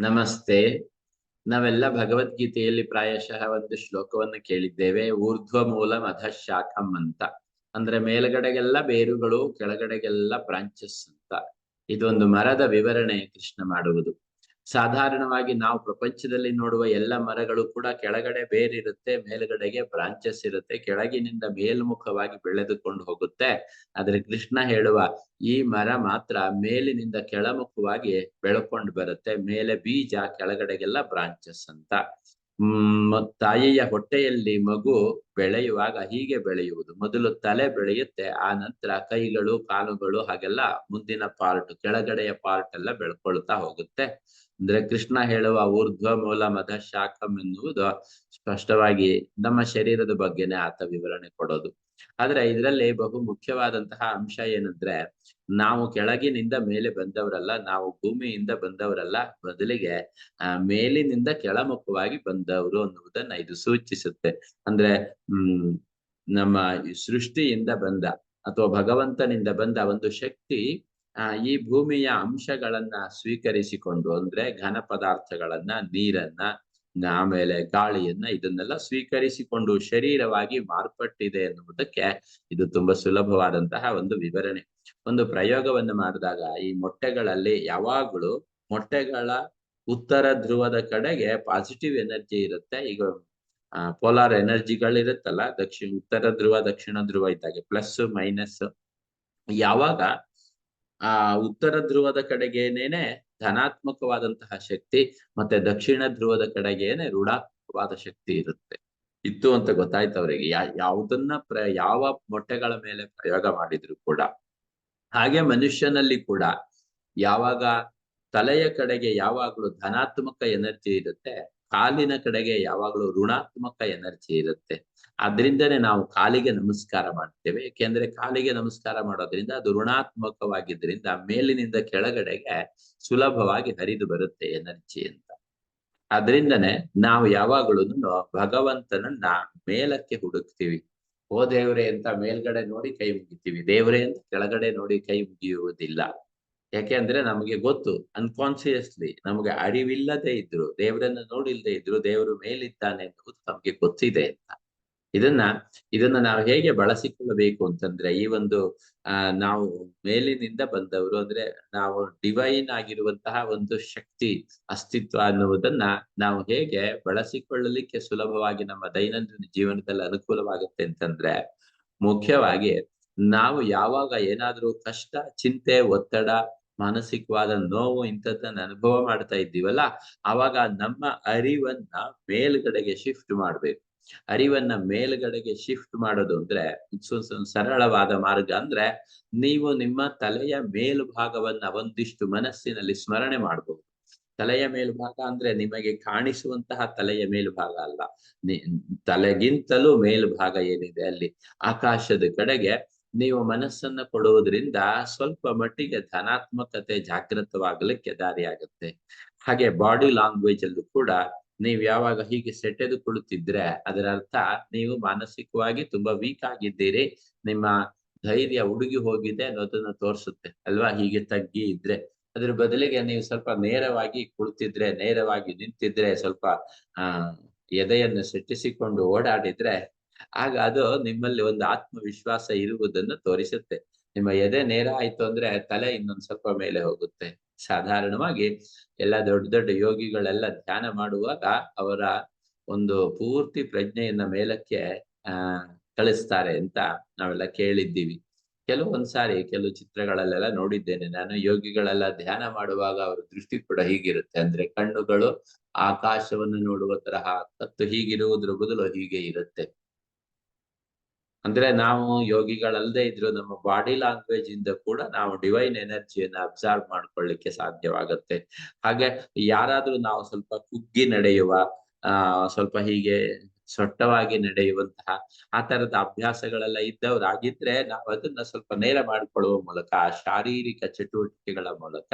ನಮಸ್ತೆ. ನಾವೆಲ್ಲ ಭಗವದ್ಗೀತೆಯಲ್ಲಿ ಪ್ರಾಯಶಃ ಒಂದು ಶ್ಲೋಕವನ್ನು ಕೇಳಿದ್ದೇವೆ. ಊರ್ಧ್ವ ಮೂಲ ಮಧ ಶಾಖಂ ಅಂತ. ಅಂದ್ರೆ ಮೇಲ್ಗಡೆಗೆಲ್ಲ ಬೇರುಗಳು, ಕೆಳಗಡೆಗೆಲ್ಲ ಬ್ರಾಂಚಸ್ ಅಂತ. ಇದೊಂದು ಮರದ ವಿವರಣೆ ಕೃಷ್ಣ ಮಾಡುವುದು. ಸಾಧಾರಣವಾಗಿ ನಾವು ಪ್ರಪಂಚದಲ್ಲಿ ನೋಡುವ ಎಲ್ಲ ಮರಗಳು ಕೂಡ ಕೆಳಗಡೆ ಬೇರಿರುತ್ತೆ, ಮೇಲ್ಗಡೆಗೆ ಬ್ರಾಂಚಸ್ ಇರುತ್ತೆ, ಕೆಳಗಿನಿಂದ ಮೇಲ್ಮುಖವಾಗಿ ಬೆಳೆದುಕೊಂಡು ಹೋಗುತ್ತೆ. ಆದ್ರೆ ಕೃಷ್ಣ ಹೇಳುವ ಈ ಮರ ಮಾತ್ರ ಮೇಲಿನಿಂದ ಕೆಳಮುಖವಾಗಿ ಬೆಳ್ಕೊಂಡು ಬರುತ್ತೆ, ಮೇಲೆ ಬೀಜ, ಕೆಳಗಡೆಗೆಲ್ಲ ಬ್ರಾಂಚಸ್ ಅಂತ. ತಾಯಿಯ ಹೊಟ್ಟೆಯಲ್ಲಿ ಮಗು ಬೆಳೆಯುವಾಗ ಹೀಗೆ ಬೆಳೆಯುವುದು. ಮೊದಲು ತಲೆ ಬೆಳೆಯುತ್ತೆ, ಆ ನಂತರ ಕೈಗಳು, ಕಾಲುಗಳು ಹಾಗೆಲ್ಲ ಮುಂದಿನ ಪಾರ್ಟ್, ಕೆಳಗಡೆಯ ಪಾರ್ಟ್ ಎಲ್ಲ ಬೆಳ್ಕೊಳ್ತಾ ಹೋಗುತ್ತೆ. ಅಂದ್ರೆ ಕೃಷ್ಣ ಹೇಳುವ ಊರ್ಧ್ವ, ಮೂಲ ಮಧ ಶಾಖಂ ಎನ್ನುವುದು ಸ್ಪಷ್ಟವಾಗಿ ನಮ್ಮ ಶರೀರದ ಬಗ್ಗೆನೆ ಆತ ವಿವರಣೆ ಕೊಡೋದು. ಆದ್ರೆ ಇದರಲ್ಲಿ ಬಹು ಮುಖ್ಯವಾದಂತಹ ಅಂಶ ಏನಂದ್ರೆ, ನಾವು ಕೆಳಗಿನಿಂದ ಮೇಲೆ ಬಂದವರಲ್ಲ, ನಾವು ಭೂಮಿಯಿಂದ ಬಂದವರಲ್ಲ ಬದಲಿಗೆ ಮೇಲಿನಿಂದ ಕೆಳಮುಖವಾಗಿ ಬಂದವರು ಅನ್ನುವುದನ್ನ ಇದು ಸೂಚಿಸುತ್ತೆ. ಅಂದ್ರೆ, ಹ್ಮ್, ನಮ್ಮ ಸೃಷ್ಟಿಯಿಂದ ಬಂದ ಅಥವಾ ಭಗವಂತನಿಂದ ಬಂದ ಒಂದು ಶಕ್ತಿ, ಆ, ಈ ಭೂಮಿಯ ಅಂಶಗಳನ್ನ ಸ್ವೀಕರಿಸಿಕೊಂಡು, ಅಂದ್ರೆ ಘನ ಪದಾರ್ಥಗಳನ್ನ ನೀರನ್ನ ಆಮೇಲೆ ಗಾಳಿಯನ್ನ ಇದನ್ನೆಲ್ಲ ಸ್ವೀಕರಿಸಿಕೊಂಡು ಶರೀರವಾಗಿ ಮಾರ್ಪಟ್ಟಿದೆ ಎನ್ನುವುದಕ್ಕೆ ಇದು ತುಂಬಾ ಸುಲಭವಾದಂತಹ ಒಂದು ವಿವರಣೆ. ಒಂದು ಪ್ರಯೋಗವನ್ನು ಮಾಡಿದಾಗ ಈ ಮೊಟ್ಟೆಗಳಲ್ಲಿ ಯಾವಾಗಲೂ ಮೊಟ್ಟೆಗಳ ಉತ್ತರ ಧ್ರುವದ ಕಡೆಗೆ ಪಾಸಿಟಿವ್ ಎನರ್ಜಿ ಇರುತ್ತೆ. ಈಗ ಪೋಲಾರ್ ಎನರ್ಜಿಗಳಿರುತ್ತಲ್ಲ ದಕ್ಷಿಣ, ಉತ್ತರ ಧ್ರುವ, ದಕ್ಷಿಣ ಧ್ರುವ ಇದ್ದಾಗೆ ಪ್ಲಸ್ ಮೈನಸ್ ಯಾವಾಗ, ಆ, ಉತ್ತರ ಧ್ರುವದ ಕಡೆಗೇನೇನೆ ಧನಾತ್ಮಕವಾದಂತಹ ಶಕ್ತಿ ಮತ್ತೆ ದಕ್ಷಿಣ ಧ್ರುವದ ಕಡೆಗೇನೆ ಋಣಾತ್ಮಕವಾದ ಶಕ್ತಿ ಇರುತ್ತೆ. ಇತ್ತು ಅಂತ ಗೊತ್ತಾಯ್ತು ಅವರಿಗೆ. ಯಾ, ಯಾವುದನ್ನ ಪ್ರ, ಯಾವ ಮೊಟ್ಟೆಗಳ ಮೇಲೆ ಪ್ರಯೋಗ ಮಾಡಿದ್ರು ಕೂಡ, ಹಾಗೆ ಮನುಷ್ಯನಲ್ಲಿ ಕೂಡ ಯಾವಾಗ ತಲೆಯ ಕಡೆಗೆ ಯಾವಾಗ್ಲೂ ಧನಾತ್ಮಕ ಎನರ್ಜಿ ಇರುತ್ತೆ ಕಾಲಿನ ಕಡೆಗೆ ಯಾವಾಗಲೂ ಋಣಾತ್ಮಕ ಎನರ್ಜಿ ಇರುತ್ತೆ. ಅದರಿಂದನೇ ನಾವು ಕಾಲಿಗೆ ನಮಸ್ಕಾರ ಮಾಡ್ತೇವೆ. ಯಾಕೆಂದ್ರೆ ಕಾಲಿಗೆ ನಮಸ್ಕಾರ ಮಾಡೋದ್ರಿಂದ ಅದು ಋಣಾತ್ಮಕವಾಗಿದ್ದರಿಂದ ಮೇಲಿನಿಂದ ಕೆಳಗಡೆಗೆ ಸುಲಭವಾಗಿ ಹರಿದು ಬರುತ್ತೆ ಎನರ್ಜಿ ಅಂತ. ಅದರಿಂದನೇ ನಾವು ಯಾವಾಗಲೂ ಭಗವಂತನನ್ನ ಮೇಲಕ್ಕೆ ಹುಡುಕ್ತಿವಿ. ಓ ದೇವ್ರೆ ಅಂತ ಮೇಲ್ಗಡೆ ನೋಡಿ ಕೈ ಮುಗಿತೀವಿ. ದೇವ್ರೆ ಅಂತ ಕೆಳಗಡೆ ನೋಡಿ ಕೈ ಮುಗಿಯುವುದಿಲ್ಲ. ಯಾಕೆ ಅಂದ್ರೆ ನಮಗೆ ಗೊತ್ತು ಅನ್ಕಾನ್ಸಿಯಸ್ಲಿ ನಮಗೆ ಅರಿವಿಲ್ಲದೆ ಇದ್ರು, ದೇವರನ್ನ ನೋಡಿಲ್ಲದೆ ಇದ್ರು, ದೇವರು ಮೇಲಿದ್ದಾನೆ ಎನ್ನುವುದು ನಮ್ಗೆ ಗೊತ್ತಿದೆ ಅಂತ. ಇದನ್ನ ಇದನ್ನ ನಾವು ಹೇಗೆ ಬಳಸಿಕೊಳ್ಳಬೇಕು ಅಂತಂದ್ರೆ, ಈ ಒಂದು, ಆ, ನಾವು ಮೇಲಿನಿಂದ ಬಂದವರು ಅಂದ್ರೆ ನಾವು ಡಿವೈನ್ ಆಗಿರುವಂತಹ ಒಂದು ಶಕ್ತಿ, ಅಸ್ತಿತ್ವ ಅನ್ನುವುದನ್ನ ನಾವು ಹೇಗೆ ಬಳಸಿಕೊಳ್ಳಲಿಕ್ಕೆ ಸುಲಭವಾಗಿ ನಮ್ಮ ದೈನಂದಿನ ಜೀವನದಲ್ಲಿ ಅನುಕೂಲವಾಗುತ್ತೆ ಅಂತಂದ್ರೆ, ಮುಖ್ಯವಾಗಿ ನಾವು ಯಾವಾಗ ಏನಾದ್ರೂ ಕಷ್ಟ, ಚಿಂತೆ, ಒತ್ತಡ ಮಾನಸಿಕವಾದ ನೋವು ಇಂಥದ್ದನ್ನ ಅನುಭವ ಮಾಡ್ತಾ ಇದ್ದೀವಲ್ಲ, ಆವಾಗ ನಮ್ಮ ಅರಿವನ್ನ ಮೇಲ್ಗಡೆಗೆ ಶಿಫ್ಟ್ ಮಾಡ್ಬೇಕು. ಅರಿವನ್ನ ಮೇಲ್ಗಡೆಗೆ ಶಿಫ್ಟ್ ಮಾಡೋದು ಅಂದ್ರೆ ಸರಳವಾದ ಮಾರ್ಗ ಅಂದ್ರೆ ನೀವು ನಿಮ್ಮ ತಲೆಯ ಮೇಲ್ಭಾಗವನ್ನ ಒಂದಿಷ್ಟು ಮನಸ್ಸಿನಲ್ಲಿ ಸ್ಮರಣೆ ಮಾಡಬಹುದು ತಲೆಯ ಮೇಲ್ಭಾಗ ಅಂದ್ರೆ ನಿಮಗೆ ಕಾಣಿಸುವಂತಹ ತಲೆಯ ಮೇಲ್ಭಾಗ ಅಲ್ಲ. ತಲೆಗಿಂತಲೂ ಮೇಲ್ಭಾಗ ಏನಿದೆ ಅಲ್ಲಿ? ಆಕಾಶದ ಕಡೆಗೆ ನೀವು ಮನಸ್ಸನ್ನ ಕೊಡುವುದರಿಂದ ಸ್ವಲ್ಪ ಮಟ್ಟಿಗೆ ಧನಾತ್ಮಕತೆ ಜಾಗೃತವಾಗಲಿಕ್ಕೆ ದಾರಿಯಾಗುತ್ತೆ. ಹಾಗೆ ಬಾಡಿ ಲ್ಯಾಂಗ್ವೇಜ್ ಅಲ್ಲೂ ಕೂಡ ನೀವು ಯಾವಾಗ ಹೀಗೆ ಸೆಟೆದುಕೊಳ್ಳುತ್ತಿದ್ರೆ ಅದರ ಅರ್ಥ ನೀವು ಮಾನಸಿಕವಾಗಿ ತುಂಬಾ ವೀಕ್ ಆಗಿದ್ದೀರಿ, ನಿಮ್ಮ ಧೈರ್ಯ ಉಡುಗಿ ಹೋಗಿದೆ ಅನ್ನೋದನ್ನ ತೋರಿಸುತ್ತೆ ಅಲ್ವಾ? ಹೀಗೆ ತಗ್ಗಿ ಇದ್ರೆ. ಅದ್ರ ಬದಲಿಗೆ ನೀವು ಸ್ವಲ್ಪ ನೇರವಾಗಿ ಕುಳಿತಿದ್ರೆ, ನೇರವಾಗಿ ನಿಂತಿದ್ರೆ, ಸ್ವಲ್ಪ, ಆ, ಎದೆಯನ್ನು ಸೆಟ್ಟಿಸಿಕೊಂಡು ಓಡಾಡಿದ್ರೆ ಆಗ ಅದು ನಿಮ್ಮಲ್ಲಿ ಒಂದು ಆತ್ಮವಿಶ್ವಾಸ ಇರುವುದನ್ನು ತೋರಿಸುತ್ತೆ. ನಿಮ್ಮ ಎದೆ ನೇರ ಆಯ್ತು ಅಂದ್ರೆ ತಲೆ ಇನ್ನೊಂದ್ ಸ್ವಲ್ಪ ಮೇಲೆ ಹೋಗುತ್ತೆ. ಸಾಧಾರಣವಾಗಿ ಎಲ್ಲ ದೊಡ್ಡ ದೊಡ್ಡ ಯೋಗಿಗಳೆಲ್ಲ ಧ್ಯಾನ ಮಾಡುವಾಗ ಅವರ ಒಂದು ಪೂರ್ತಿ ಪ್ರಜ್ಞೆಯನ್ನ ಮೇಲಕ್ಕೆ, ಆ, ಕಳಿಸ್ತಾರೆ ಅಂತ ನಾವೆಲ್ಲ ಕೇಳಿದ್ದೀವಿ. ಕೆಲವೊಂದ್ಸಾರಿ ಕೆಲವು ಚಿತ್ರಗಳಲ್ಲೆಲ್ಲ ನೋಡಿದ್ದೇನೆ. ನಾನು ಯೋಗಿಗಳೆಲ್ಲ ಧ್ಯಾನ ಮಾಡುವಾಗ ಅವರ ದೃಷ್ಟಿ ಕೂಡ ಹೀಗಿರುತ್ತೆ. ಅಂದ್ರೆ ಕಣ್ಣುಗಳು ಆಕಾಶವನ್ನು ನೋಡುವ ತರಹ ಕತ್ತು ಹೀಗಿರುವುದ್ರ ಬದಲು ಹೀಗೆ ಇರುತ್ತೆ. ಅಂದ್ರೆ ನಾವು ಯೋಗಿಗಳಲ್ಲದೆ ಇದ್ರು ನಮ್ಮ ಬಾಡಿ ಲ್ಯಾಂಗ್ವೇಜ್ ಇಂದ ಕೂಡ ನಾವು ಡಿವೈನ್ ಎನರ್ಜಿಯನ್ನ ಅಬ್ಸರ್ವ್ ಮಾಡ್ಕೊಳ್ಳಿಕ್ಕೆ ಸಾಧ್ಯವಾಗುತ್ತೆ. ಹಾಗೆ ಯಾರಾದ್ರೂ ನಾವು ಸ್ವಲ್ಪ ಕುಗ್ಗಿ ನಡೆಯುವ, ಆ, ಸ್ವಲ್ಪ ಹೀಗೆ ಸೊಟ್ಟವಾಗಿ ನಡೆಯುವಂತಹ, ಆ ತರದ ಅಭ್ಯಾಸಗಳೆಲ್ಲ ಇದ್ದವರಾಗಿದ್ರೆ ನಾವು ಅದನ್ನ ಸ್ವಲ್ಪ ನೇರ ಮಾಡಿಕೊಳ್ಳುವ ಮೂಲಕ ಶಾರೀರಿಕ ಚಟುವಟಿಕೆಗಳ ಮೂಲಕ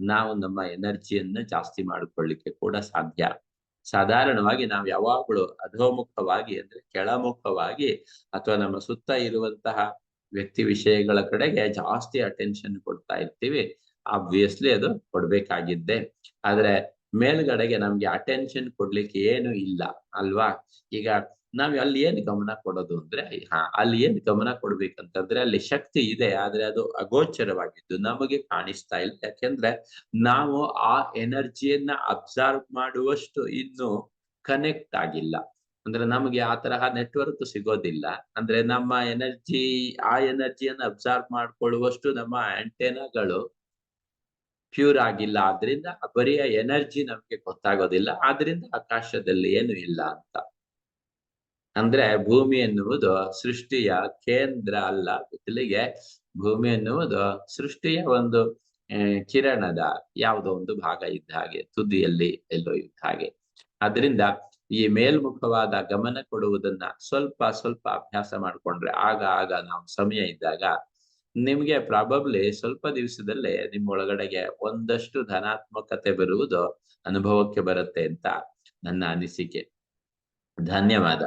ನಾವು ನಮ್ಮ ಎನರ್ಜಿಯನ್ನು ಜಾಸ್ತಿ ಮಾಡಿಕೊಳ್ಳಿಕ್ಕೆ ಕೂಡ ಸಾಧ್ಯ. ಸಾಧಾರಣವಾಗಿ ನಾವು ಯಾವಾಗಲೂ ಅಧೋಮುಖವಾಗಿ ಅಂದ್ರೆ ಕೆಳಮುಖವಾಗಿ ಅಥವಾ ನಮ್ಮ ಸುತ್ತ ಇರುವಂತಹ ವ್ಯಕ್ತಿ ವಿಷಯಗಳ ಕಡೆಗೆ ಜಾಸ್ತಿ ಅಟೆನ್ಷನ್ ಕೊಡ್ತಾ ಇರ್ತೀವಿ. ಆಬ್ವಿಯಸ್ಲಿ ಅದು ಕೊಡ್ಬೇಕಾಗಿದ್ದೆ. ಆದ್ರೆ ಮೇಲ್ಗಡೆಗೆ ನಮ್ಗೆ ಅಟೆನ್ಷನ್ ಕೊಡ್ಲಿಕ್ಕೆ ಏನು ಇಲ್ಲ ಅಲ್ವಾ? ಈಗ ನಾವ್ ಅಲ್ಲಿ ಏನ್ ಗಮನ ಕೊಡೋದು ಅಂದ್ರೆ, ಹಾ, ಅಲ್ಲಿ ಏನ್ ಗಮನ ಕೊಡ್ಬೇಕಂತಂದ್ರೆ ಅಲ್ಲಿ ಶಕ್ತಿ ಇದೆ, ಆದ್ರೆ ಅದು ಅಗೋಚರವಾಗಿದ್ದು ನಮಗೆ ಕಾಣಿಸ್ತಾ ಇಲ್ಲ. ಯಾಕೆಂದ್ರೆ ನಾವು ಆ ಎನರ್ಜಿಯನ್ನ ಅಬ್ಸರ್ವ್ ಮಾಡುವಷ್ಟು ಇನ್ನು ಕನೆಕ್ಟ್ ಆಗಿಲ್ಲ. ಅಂದ್ರೆ ನಮಗೆ ಆ ತರಹ ನೆಟ್ವರ್ಕ್ ಸಿಗೋದಿಲ್ಲ. ಅಂದ್ರೆ ನಮ್ಮ ಎನರ್ಜಿ, ಆ ಎನರ್ಜಿಯನ್ನ ಅಬ್ಸರ್ವ್ ಮಾಡ್ಕೊಳ್ಳುವಷ್ಟು ನಮ್ಮ ಆಂಟೆನಾಗಳು ಪ್ಯೂರ್ ಆಗಿಲ್ಲ. ಆದ್ರಿಂದ ಬರೀ ಎನರ್ಜಿ ನಮ್ಗೆ ಗೊತ್ತಾಗೋದಿಲ್ಲ. ಆದ್ರಿಂದ ಆಕಾಶದಲ್ಲಿ ಏನು ಇಲ್ಲ ಅಂತ. ಅಂದ್ರೆ ಭೂಮಿ ಎನ್ನುವುದು ಸೃಷ್ಟಿಯ ಕೇಂದ್ರ ಅಲ್ಲ. ಬದಲಿಗೆ ಭೂಮಿ ಎನ್ನುವುದು ಸೃಷ್ಟಿಯ ಒಂದು ಕಿರಣದ ಯಾವುದೋ ಒಂದು ಭಾಗ ಇದ್ದ ಹಾಗೆ, ತುದಿಯಲ್ಲಿ ಎಲ್ಲೋ ಇದ್ದ ಹಾಗೆ. ಅದರಿಂದ ಈ ಮೇಲ್ಮುಖವಾದ ಗಮನ ಕೊಡುವುದನ್ನ ಸ್ವಲ್ಪ ಸ್ವಲ್ಪ ಅಭ್ಯಾಸ ಮಾಡ್ಕೊಂಡ್ರೆ ಆಗ ಆಗ ನಾವು ಸಮಯ ಇದ್ದಾಗ ನಿಮ್ಗೆ ಪ್ರಾಬಬ್ಲಿ ಸ್ವಲ್ಪ ದಿವಸದಲ್ಲೇ ನಿಮ್ಮ ಒಳಗಡೆಗೆ ಒಂದಷ್ಟು ಧನಾತ್ಮಕತೆ ಬರುವುದು ಅನುಭವಕ್ಕೆ ಬರುತ್ತೆ ಅಂತ ನನ್ನ ಅನಿಸಿಕೆ. ಧನ್ಯವಾದ.